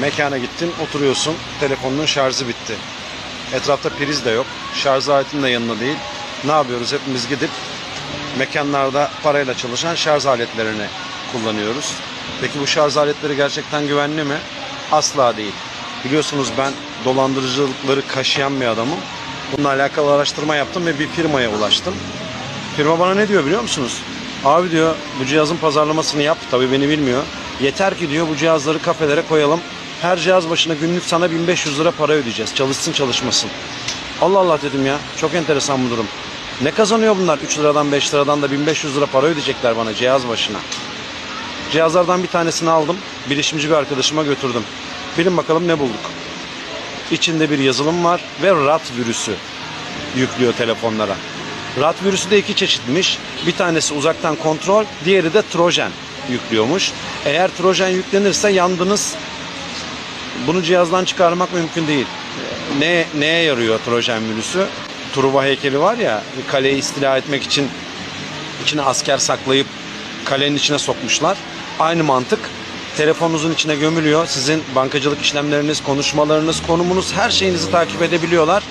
Mekana gittin, oturuyorsun. Telefonunun şarjı bitti. Etrafta priz de yok. Şarj aletin de yanında değil. Ne yapıyoruz? Hepimiz gidip mekanlarda parayla çalışan şarj aletlerini kullanıyoruz. Peki bu şarj aletleri gerçekten güvenli mi? Asla değil. Biliyorsunuz ben dolandırıcılıkları kaşıyan bir adamım. Bununla alakalı araştırma yaptım ve bir firmaya ulaştım. Firma bana ne diyor biliyor musunuz? Abi diyor bu cihazın pazarlamasını yap. Tabii beni bilmiyor. Yeter ki diyor bu cihazları kafelere koyalım. Her cihaz başına günlük sana 1500 lira para ödeyeceğiz. Çalışsın çalışmasın. Allah Allah dedim ya. Çok enteresan bu durum. Ne kazanıyor bunlar? 3 liradan 5 liradan da 1500 lira para ödeyecekler bana cihaz başına. Cihazlardan bir tanesini aldım. Bilişimci bir arkadaşıma götürdüm. Bilin bakalım ne bulduk. İçinde bir yazılım var ve rat virüsü yüklüyor telefonlara. Rat virüsü de iki çeşitmiş. Bir tanesi uzaktan kontrol, diğeri de trojan yüklüyormuş. Eğer trojan yüklenirse yandınız. Bunu cihazdan çıkarmak mümkün değil. Ne neye yarıyor trojan virüsü? Truva heykeli var ya, kaleyi istila etmek için içine asker saklayıp kalenin içine sokmuşlar. Aynı mantık telefonunuzun içine gömülüyor. Sizin bankacılık işlemleriniz, konuşmalarınız, konumunuz her şeyinizi takip edebiliyorlar.